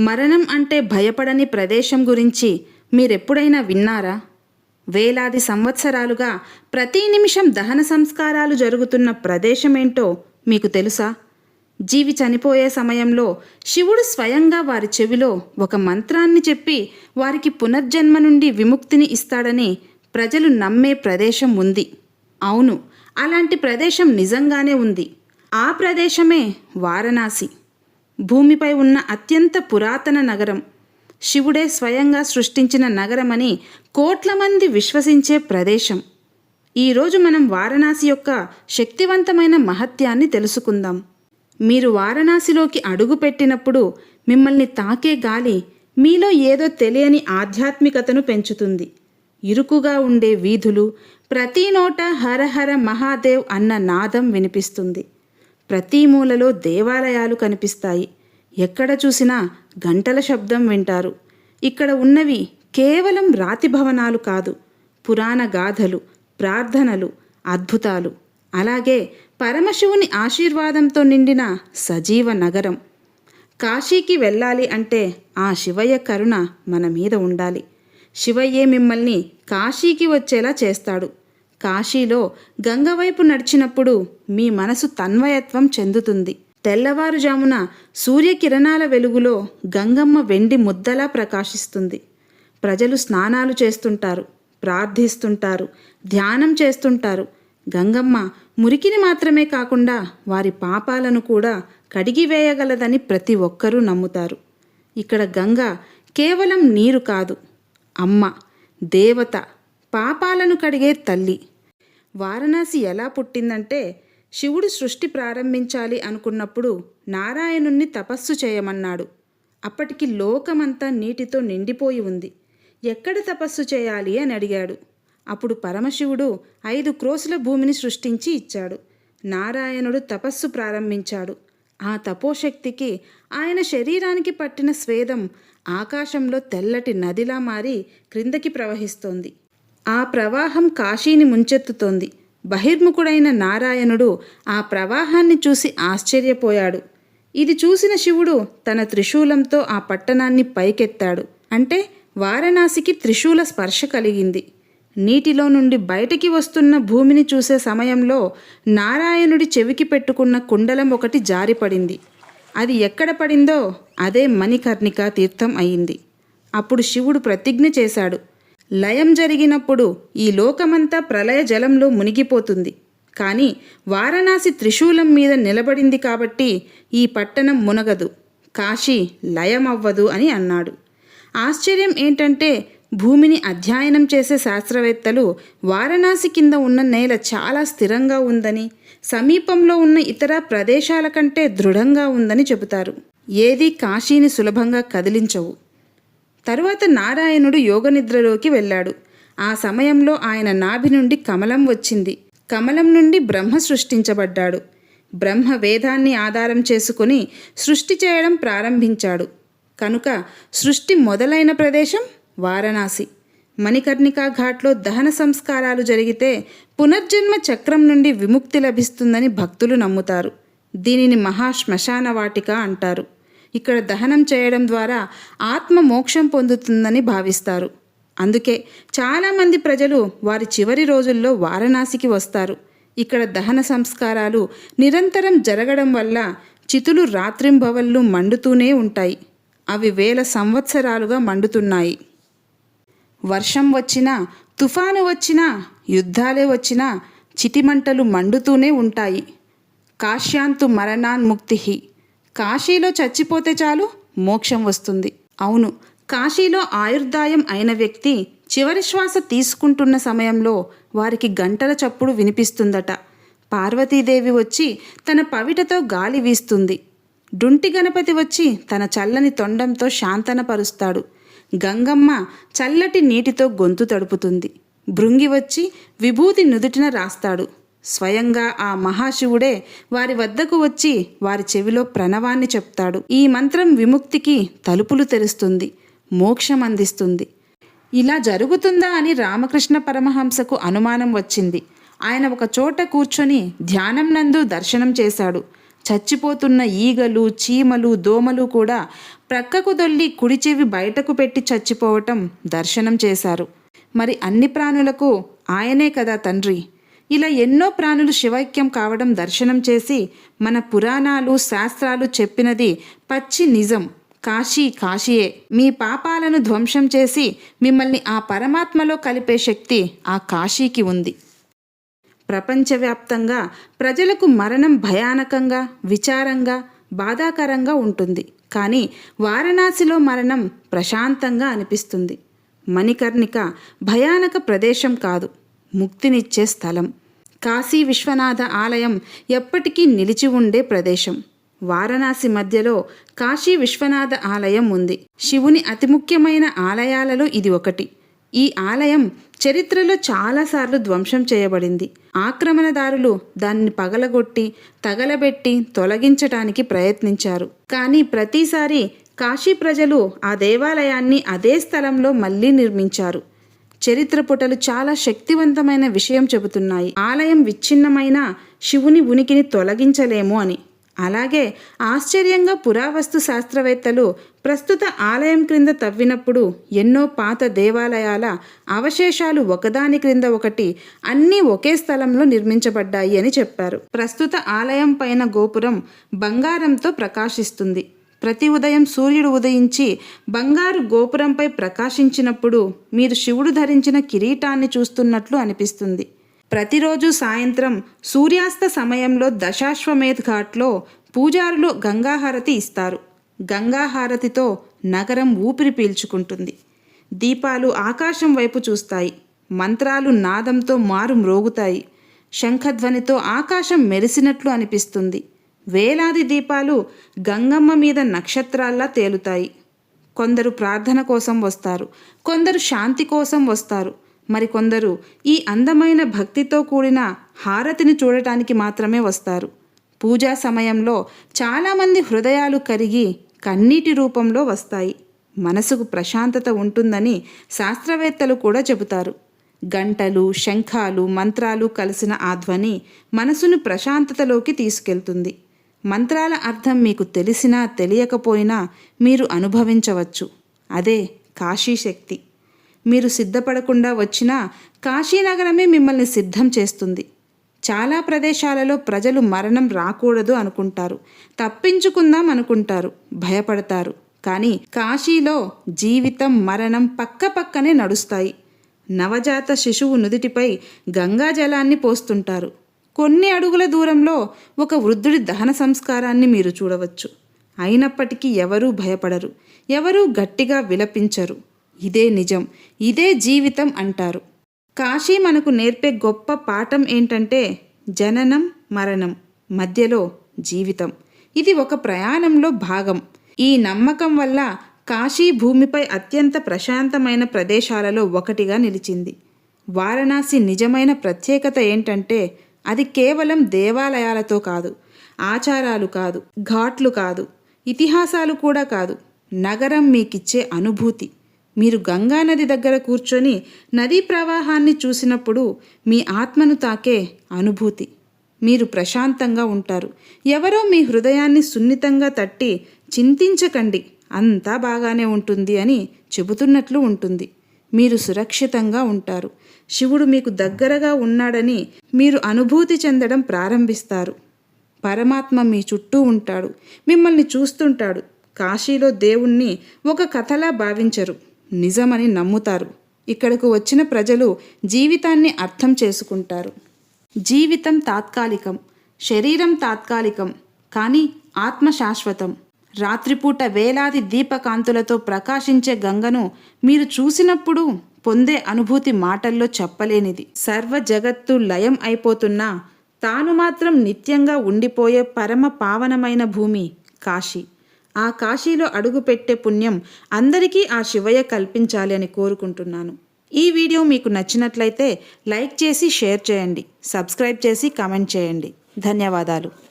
మరణం అంటే భయపడని ప్రదేశం గురించి మీరెప్పుడైనా విన్నారా? వేలాది సంవత్సరాలుగా ప్రతి నిమిషం దహన సంస్కారాలు జరుగుతున్న ప్రదేశమేంటో మీకు తెలుసా? జీవి చనిపోయే సమయంలో శివుడు స్వయంగా వారి చెవిలో ఒక మంత్రాన్ని చెప్పి వారికి పునర్జన్మ నుండి విముక్తిని ఇస్తాడని ప్రజలు నమ్మే ప్రదేశం ఉంది. అవును అలాంటి ప్రదేశం నిజంగానే ఉంది. ఆ ప్రదేశమే వారణాసి. భూమిపై ఉన్న అత్యంత పురాతన నగరం. శివుడే స్వయంగా సృష్టించిన నగరమని కోట్ల మంది విశ్వసించే ప్రదేశం. ఈరోజు మనం వారణాసి యొక్క శక్తివంతమైన మహత్యాన్ని తెలుసుకుందాం. మీరు వారణాసిలోకి అడుగు పెట్టినప్పుడు మిమ్మల్ని తాకే గాలి మీలో ఏదో తెలియని ఆధ్యాత్మికతను పెంచుతుంది. ఇరుకుగా ఉండే వీధులు ప్రతి నోట హరహర మహాదేవ్ అన్న నాదం వినిపిస్తుంది. ప్రతి మూలలో దేవాలయాలు కనిపిస్తాయి. ఎక్కడ చూసినా గంటల శబ్దం వింటారు. ఇక్కడ ఉన్నవి కేవలం రాతి భవనాలు కాదు పురాణ గాథలు ప్రార్థనలు అద్భుతాలు. అలాగే పరమశివుని ఆశీర్వాదంతో నిండిన సజీవ నగరం. కాశీకి వెళ్ళాలి అంటే ఆ శివయ్య కరుణ మన మీద ఉండాలి. శివయ్యే మిమ్మల్ని కాశీకి వచ్చేలా చేస్తాడు. కాశీలో గంగవైపు నడిచినప్పుడు మీ మనసు తన్వయత్వం చెందుతుంది. తెల్లవారుజామున సూర్యకిరణాల వెలుగులో గంగమ్మ వెండి ముద్దలా ప్రకాశిస్తుంది. ప్రజలు స్నానాలు చేస్తుంటారు ప్రార్థిస్తుంటారు ధ్యానం చేస్తుంటారు. గంగమ్మ మురికిని మాత్రమే కాకుండా వారి పాపాలను కూడా కడిగివేయగలదని ప్రతి ఒక్కరూ నమ్ముతారు. ఇక్కడ గంగ కేవలం నీరు కాదు అమ్మ దేవత పాపాలను కడిగే తల్లి. వారణాసి ఎలా పుట్టిందంటే శివుడు సృష్టి ప్రారంభించాలి అనుకున్నప్పుడు నారాయణుణ్ణి తపస్సు చేయమన్నాడు. అప్పటికి లోకమంతా నీటితో నిండిపోయి ఉంది. ఎక్కడ తపస్సు చేయాలి అని అడిగాడు. అప్పుడు పరమశివుడు ఐదు క్రోసుల భూమిని సృష్టించి ఇచ్చాడు. నారాయణుడు తపస్సు ప్రారంభించాడు. ఆ తపోశక్తికి ఆయన శరీరానికి పట్టిన స్వేదం ఆకాశంలో తెల్లటి నదిలా మారి క్రిందకి ప్రవహిస్తోంది. ఆ ప్రవాహం కాశీని ముంచెత్తుతోంది. బహిర్ముఖుడైన నారాయణుడు ఆ ప్రవాహాన్ని చూసి ఆశ్చర్యపోయాడు. ఇది చూసిన శివుడు తన త్రిశూలంతో ఆ పట్టణాన్ని పైకెత్తాడు. అంటే వారణాసికి త్రిశూల స్పర్శ కలిగింది. నీటిలో నుండి బయటికి వస్తున్న భూమిని చూసే సమయంలో నారాయణుడి చెవికి పెట్టుకున్న కుండలం ఒకటి జారిపడింది. అది ఎక్కడ పడిందో అదే మణికర్ణిక తీర్థం అయింది. అప్పుడు శివుడు ప్రతిజ్ఞ చేశాడు. లయం జరిగినప్పుడు ఈ లోకమంతా ప్రళయ జలంలో మునిగిపోతుంది. కానీ వారణాసి త్రిశూలం మీద నిలబడింది కాబట్టి ఈ పట్టణం మునగదు. కాశీ లయమవ్వదు అని అన్నాడు. ఆశ్చర్యం ఏంటంటే భూమిని అధ్యయనం చేసే శాస్త్రవేత్తలు వారణాసి కింద ఉన్న నేల చాలా స్థిరంగా ఉందని సమీపంలో ఉన్న ఇతర ప్రదేశాల కంటే దృఢంగా ఉందని చెబుతారు. ఏది కాశీని సులభంగా కదిలించవు. తరువాత నారాయణుడు యోగనిద్రలోకి వెళ్ళాడు. ఆ సమయంలో ఆయన నాభి నుండి కమలం వచ్చింది. కమలం నుండి బ్రహ్మ సృష్టించబడ్డాడు. బ్రహ్మ వేదాన్ని ఆధారం చేసుకుని సృష్టి చేయడం ప్రారంభించాడు. కనుక సృష్టి మొదలైన ప్రదేశం వారణాసి. మణికర్ణికా ఘాట్లో దహన సంస్కారాలు జరిగితే పునర్జన్మ చక్రం నుండి విముక్తి లభిస్తుందని భక్తులు నమ్ముతారు. దీనిని మహాశ్మశాన వాటిక అంటారు. ఇక్కడ దహనం చేయడం ద్వారా ఆత్మ మోక్షం పొందుతుందని భావిస్తారు. అందుకే చాలామంది ప్రజలు వారి చివరి రోజుల్లో వారణాసికి వస్తారు. ఇక్కడ దహన సంస్కారాలు నిరంతరం జరగడం వల్ల చితులు రాత్రింబవళ్ళు మండుతూనే ఉంటాయి. అవి వేల సంవత్సరాలుగా మండుతున్నాయి. వర్షం వచ్చినా తుఫాను వచ్చినా యుద్ధాలే వచ్చినా చితిమంటలు మండుతూనే ఉంటాయి. కాశ్యాంతు మరణాన్ముక్తి కాశీలో చచ్చిపోతే చాలు మోక్షం వస్తుంది. అవును కాశీలో ఆయుర్దాయం అయిన వ్యక్తి చివరి శ్వాస తీసుకుంటున్న సమయంలో వారికి గంటల చప్పుడు వినిపిస్తుందట. పార్వతీదేవి వచ్చి తన పవిటతో గాలి వీస్తుంది. డుంటి గణపతి వచ్చి తన చల్లని తొండంతో శాంతనపరుస్తాడు గంగమ్మ చల్లటి నీటితో గొంతు తడుపుతుంది. భృంగి వచ్చి విభూతి నుదుటిన రాస్తాడు. స్వయంగా ఆ మహాశివుడే వారి వద్దకు వచ్చి వారి చెవిలో ప్రణవాన్ని చెప్తాడు. ఈ మంత్రం విముక్తికి తలుపులు తెరుస్తుంది మోక్షం అందిస్తుంది. ఇలా జరుగుతుందా అని రామకృష్ణ పరమహంసకు అనుమానం వచ్చింది. ఆయన ఒక చోట కూర్చొని ధ్యానం నందు దర్శనం చేశాడు. చచ్చిపోతున్న ఈగలు చీమలు దోమలు కూడా ప్రక్కకు దొల్లి కుడి చెవి బయటకు పెట్టి చచ్చిపోవటం దర్శనం చేశారు. మరి అన్ని ప్రాణులకు ఆయనే కదా తండ్రి? ఇలా ఎన్నో ప్రాణులు శివైక్యం కావడం దర్శనం చేసి మన పురాణాలు శాస్త్రాలు చెప్పినది పచ్చి నిజం. కాశీ కాశీయే. మీ పాపాలను ధ్వంసం చేసి మిమ్మల్ని ఆ పరమాత్మలో కలిపే శక్తి ఆ కాశీకి ఉంది. ప్రపంచవ్యాప్తంగా ప్రజలకు మరణం భయానకంగా విచారంగా బాధాకరంగా ఉంటుంది. కానీ వారణాసిలో మరణం ప్రశాంతంగా అనిపిస్తుంది. మణికర్ణిక భయానక ప్రదేశం కాదు. ముక్తినిచ్చే స్థలం. కాశీ విశ్వనాథ ఆలయం ఎప్పటికీ నిలిచి ఉండే ప్రదేశం. వారణాసి మధ్యలో కాశీ విశ్వనాథ ఆలయం ఉంది. శివుని అతి ముఖ్యమైన ఆలయాలలో ఇది ఒకటి. ఈ ఆలయం చరిత్రలో చాలాసార్లు ధ్వంసం చేయబడింది. ఆక్రమణదారులు దాన్ని పగలగొట్టి తగలబెట్టి తొలగించటానికి ప్రయత్నించారు. కానీ ప్రతిసారి కాశీ ప్రజలు ఆ దేవాలయాన్ని అదే స్థలంలో మళ్ళీ నిర్మించారు. చరిత్ర పుటలు చాలా శక్తివంతమైన విషయం చెబుతున్నాయి. ఆలయం విచ్ఛిన్నమైన శివుని ఉనికిని తొలగించలేము అని. అలాగే ఆశ్చర్యంగా పురావస్తు శాస్త్రవేత్తలు ప్రస్తుత ఆలయం క్రింద తవ్వినప్పుడు ఎన్నో పాత దేవాలయాల అవశేషాలు ఒకదాని క్రింద ఒకటి అన్నీ ఒకే స్థలంలో నిర్మించబడ్డాయి అని చెప్పారు. ప్రస్తుత ఆలయం పైన గోపురం బంగారంతో ప్రకాశిస్తుంది. ప్రతి ఉదయం సూర్యుడు ఉదయించి బంగారు గోపురంపై ప్రకాశించినప్పుడు మీరు శివుడు ధరించిన కిరీటాన్ని చూస్తున్నట్లు అనిపిస్తుంది. ప్రతిరోజు సాయంత్రం సూర్యాస్త సమయంలో దశాశ్వమేధ్ ఘాట్లో పూజారులు గంగాహారతి ఇస్తారు. గంగాహారతితో నగరం ఊపిరి పీల్చుకుంటుంది. దీపాలు ఆకాశం వైపు చూస్తాయి. మంత్రాలు నాదంతో మారు మ్రోగుతాయి శంఖధ్వనితో ఆకాశం మెరిసినట్లు అనిపిస్తుంది. వేలాది దీపాలు గంగమ్మ మీద నక్షత్రాల్లా తేలుతాయి. కొందరు ప్రార్థన కోసం వస్తారు. కొందరు శాంతి కోసం వస్తారు. మరికొందరు ఈ అందమైన భక్తితో కూడిన హారతిని చూడటానికి మాత్రమే వస్తారు. పూజా సమయంలో చాలామంది హృదయాలు కరిగి కన్నీటి రూపంలో వస్తాయి. మనసుకు ప్రశాంతత ఉంటుందని శాస్త్రవేత్తలు కూడా చెబుతారు. గంటలు శంఖాలు మంత్రాలు కలిసిన ఆ ధ్వని మనసును ప్రశాంతతలోకి తీసుకెళ్తుంది. మంత్రాల అర్థం మీకు తెలిసినా తెలియకపోయినా మీరు అనుభవించవచ్చు. అదే కాశీ శక్తి. మీరు సిద్ధపడకుండా వచ్చినా కాశీనగరమే మిమ్మల్ని సిద్ధం చేస్తుంది. చాలా ప్రదేశాలలో ప్రజలు మరణం రాకూడదు అనుకుంటారు. తప్పించుకుందాం అనుకుంటారు. భయపడతారు. కానీ కాశీలో జీవితం మరణం పక్క పక్కనే నడుస్తాయి. నవజాత శిశువు నుదుటిపై గంగాజలాన్ని పోస్తుంటారు. కొన్ని అడుగుల దూరంలో ఒక వృద్ధుడి దహన సంస్కారాన్ని మీరు చూడవచ్చు. అయినప్పటికీ ఎవరూ భయపడరు ఎవరూ గట్టిగా విలపించరు. ఇదే నిజం ఇదే జీవితం అంటారు. కాశీ మనకు నేర్పే గొప్ప పాఠం ఏంటంటే జననం మరణం మధ్యలో జీవితం. ఇది ఒక ప్రయాణంలో భాగం. ఈ నమ్మకం వల్ల కాశీ భూమిపై అత్యంత ప్రశాంతమైన ప్రదేశాలలో ఒకటిగా నిలిచింది. వారణాసి నిజమైన ప్రత్యేకత ఏంటంటే అది కేవలం దేవాలయాలతో కాదు ఆచారాలు కాదు ఘాట్లు కాదు ఇతిహాసాలు కూడా కాదు. నగరం మీకిచ్చే అనుభూతి. మీరు గంగానది దగ్గర కూర్చొని నదీ ప్రవాహాన్ని చూసినప్పుడు మీ ఆత్మను తాకే అనుభూతి. మీరు ప్రశాంతంగా ఉంటారు. ఎవరో మీ హృదయాన్ని సున్నితంగా తట్టి చింతించకండి. అంతా బాగానే ఉంటుంది అని చెబుతున్నట్లు ఉంటుంది. మీరు సురక్షితంగా ఉంటారు. శివుడు మీకు దగ్గరగా ఉన్నాడని మీరు అనుభూతి చెందడం ప్రారంభిస్తారు. పరమాత్మ మీ చుట్టూ ఉంటాడు. మిమ్మల్ని చూస్తుంటాడు. కాశీలో దేవుణ్ణి ఒక కథలా భావించరు. నిజమని నమ్ముతారు. ఇక్కడకు వచ్చిన ప్రజలు జీవితాన్ని అర్థం చేసుకుంటారు. జీవితం తాత్కాలికం. శరీరం తాత్కాలికం. కానీ ఆత్మ శాశ్వతం. రాత్రిపూట వేలాది దీపకాంతులతో ప్రకాశించే గంగను మీరు చూసినప్పుడు పొందే అనుభూతి మాటల్లో చెప్పలేనిది. సర్వ జగత్తు లయం అయిపోతున్నా తాను మాత్రం నిత్యంగా ఉండిపోయే పరమ పావనమైన భూమి కాశీ. ఆ కాశీలో అడుగుపెట్టే పుణ్యం అందరికీ ఆ శివయ్య కల్పించాలి అని కోరుకుంటున్నాను. ఈ వీడియో మీకు నచ్చినట్లయితే లైక్ చేసి షేర్ చేయండి. సబ్స్క్రైబ్ చేసి కామెంట్ చేయండి. ధన్యవాదాలు.